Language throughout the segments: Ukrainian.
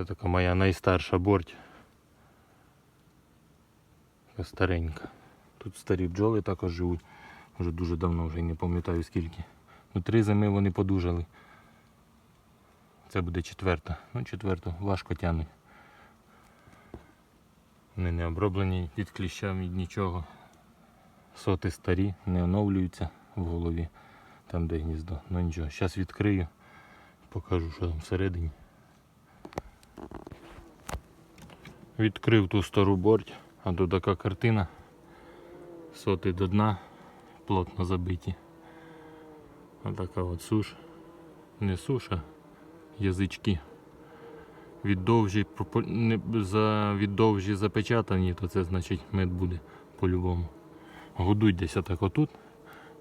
Це така моя найстарша борть. Така старенька. Тут старі бджоли також живуть. Вже дуже давно, вже не пам'ятаю скільки. Ну, три зими вони подужали. Це буде четверта. Ну, четверту важко тягнуть. Вони не оброблені від кліща, від нічого. Соти старі, не оновлюються в голові, там де гніздо. Ну нічого, зараз відкрию, покажу, що там всередині. Відкрив ту стару борть, а тут така картина. Соти до дна, плотно забиті. А така от суш. Не суша, язички. Віддовжі, за, віддовжі запечатані, то це значить мед буде по-любому. Годуть десь отак отут.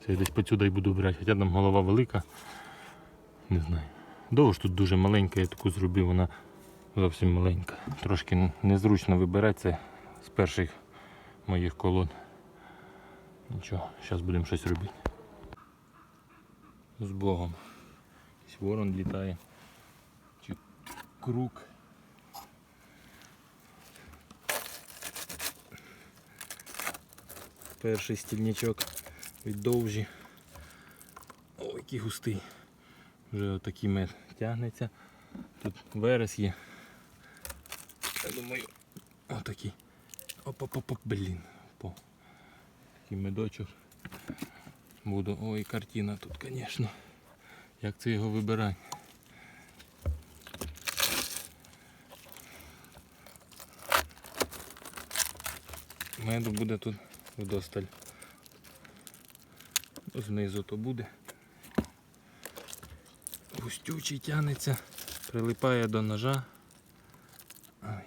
Це я десь посюди й буду брати, хоча там голова велика. Не знаю. Довж тут дуже маленька, я таку зробив, вона зовсім маленька. Трошки незручно вибиратися з перших моїх колон. Нічого, зараз будемо щось робити. З Богом. Якийсь ворон літає. Чи круг. Перший стільничок від довжі. О, який густий. Вже отакий мед тягнеться. Тут верес є. Я думаю, отакий. Оп-оп-оп, блін. По. Такий медочок. Буду. Ой, картина тут, звісно. Як це його вибирати? Меду буде тут вдосталь. Знизу то буде. Густючий тянеться, прилипає до ножа. Ой,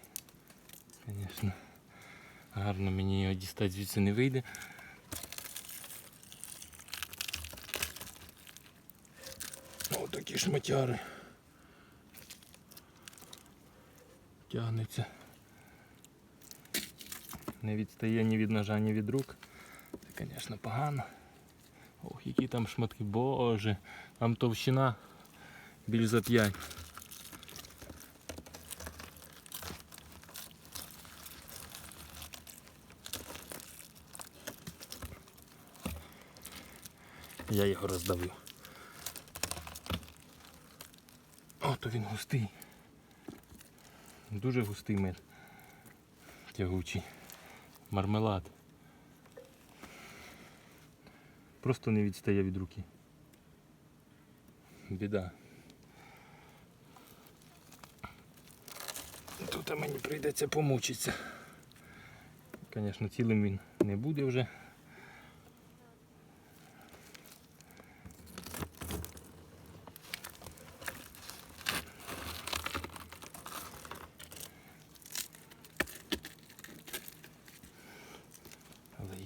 звісно, гарно мені його дістати звідси не вийде. О, такі шматяри. Тягнеться. Не відстає ні від ножа, ні від рук. Це, звісно, погано. Ох, які там шматки, боже, там товщина більш за 5. Я його роздавив. О, то він густий. Дуже густий мед. Тягучий. Мармелад. Просто не відстає від руки. Біда. Тут мені прийдеться помучитися. Звісно, цілим він не буде вже.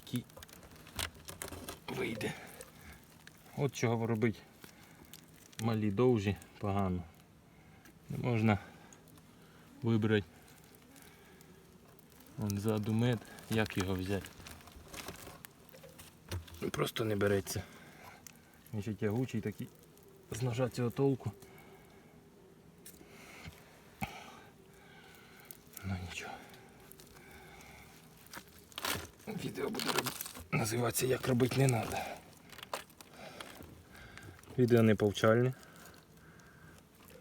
Який вийде. От чого робити малі довжі погано. Не можна вибрати Вон ззаду мед, як його взяти. Просто не береться. Він ще тягучий такий з ножа цього толку. Ну нічого. Відео буде називатися як робити не треба. Відео не повчальне.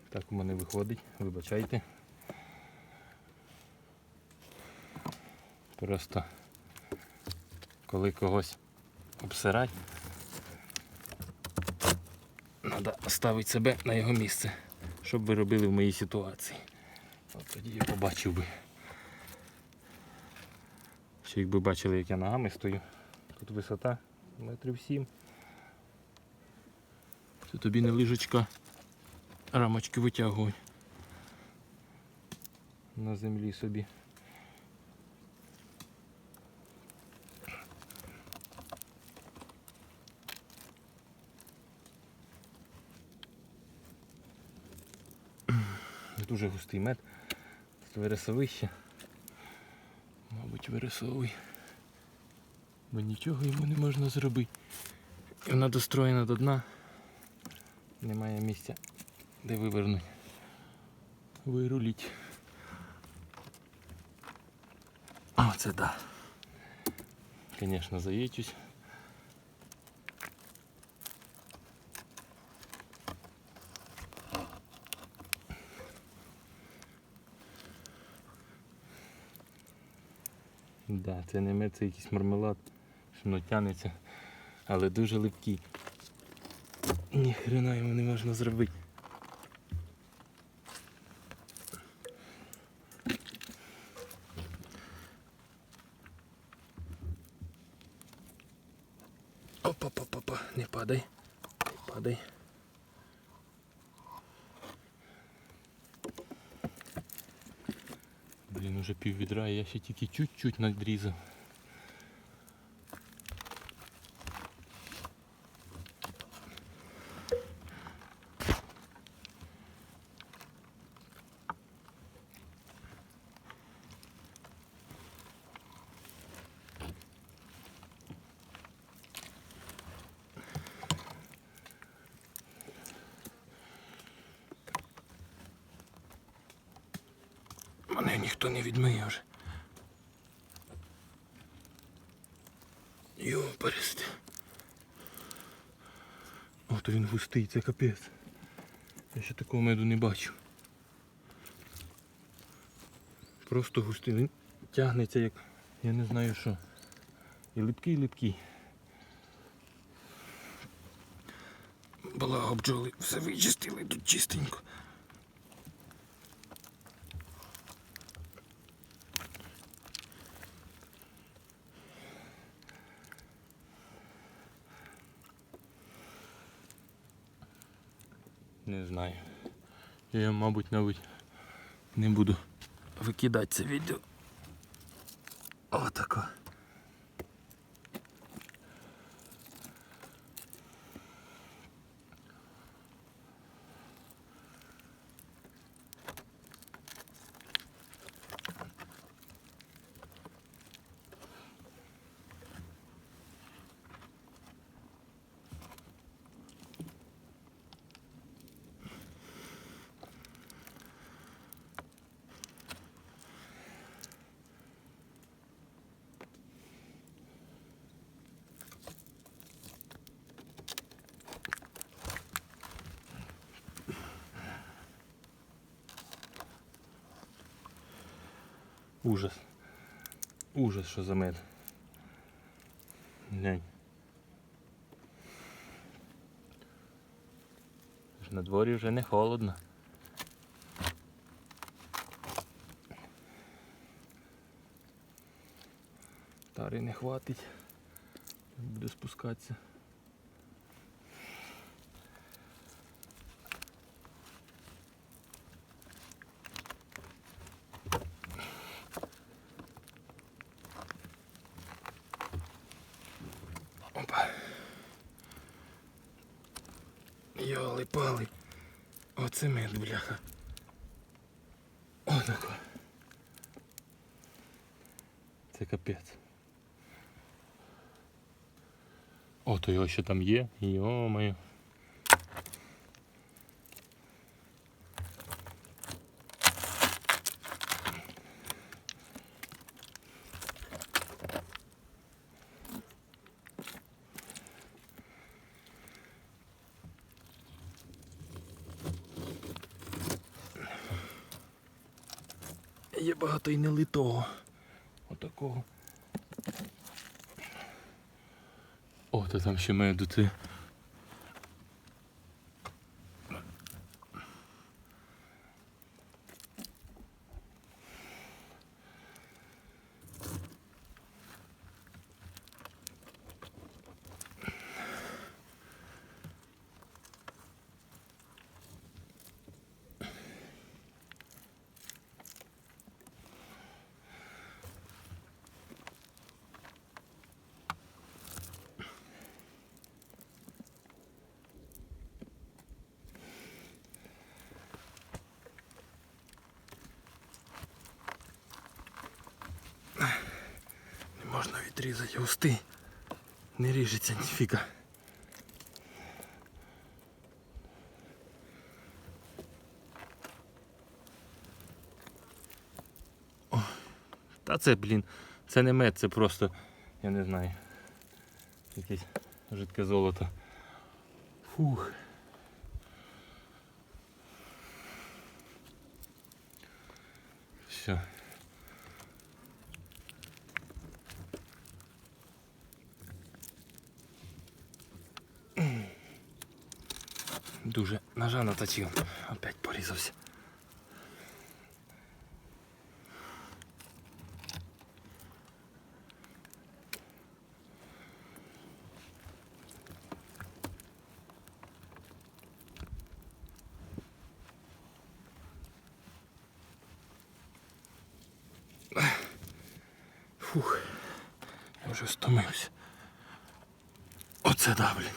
Так у мене виходить, вибачайте. Просто коли когось обсирати, треба ставити себе на його місце, щоб ви робили в моїй ситуації. От тоді я побачив би. Ще якби бачили, як я ногами стою. Тут висота метрів сім. Це тобі не лижечка рамочки витягуй. На землі собі. Дуже густий мед. Вересовище. Мабуть, вирисовує. Бо нічого йому не можна зробити. Вона достроєна до дна. Немає місця, де вивернути. Вируліть. А, це да. Звісно, заїдьтесь. Да, це не мед, це якийсь мармелад, що воно тянеться, але дуже липкий. Ніхрена йому не можна зробити. Опа-па-па-па, не падай. Не падай. Уже пів відра, я ще тільки чуть-чуть надрізав. Мене ніхто не відмиє вже. Йо, перести. О, то він густий, це капець. Я ще такого меду не бачив. Просто густий. Він тягнеться як я не знаю що. І липкий, липкий. Благо бджоли все вичистили тут чистенько. Не знаю. Я, мабуть, навіть не буду викидати це відео. Отако. Ужас. Ужас, що за мед. Глянь. На дворі вже не холодно. Тари не хватить. Буде спускатися. Йоли пали. Оце мед, бляха. Отако. Це капець. О, то його ще там є. Йо-моє. Є багато і нелитого. Отакого. О, та там ще має це. Можна відрізати густи. Не ріжеться ніфіга. О, та це, блін, Це не мед, це просто, я не знаю, якесь жидке золото. Фух. Все. Дуже ножа наточив. Опять порізався. Фух, я вже стомився. Оце да, блін.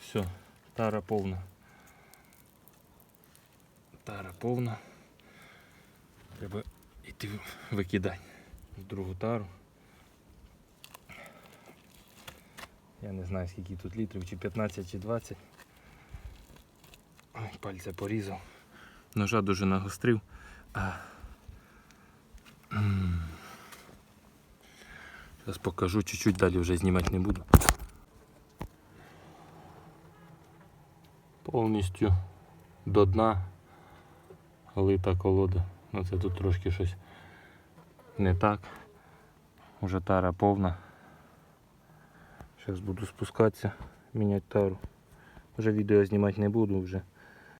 Все, тара повна. Тара повна. Треба йти викидати в другу тару. Я не знаю скільки тут літрів, чи 15, чи 20. Ой, пальця порізав. Ножа дуже нагострив. А... Зараз покажу, чуть-чуть далі вже знімати не буду. Повністю до дна лита колода. Ну це тут трошки щось не так. Уже тара повна. Зараз буду спускатися, міняти тару. Вже відео знімати не буду вже.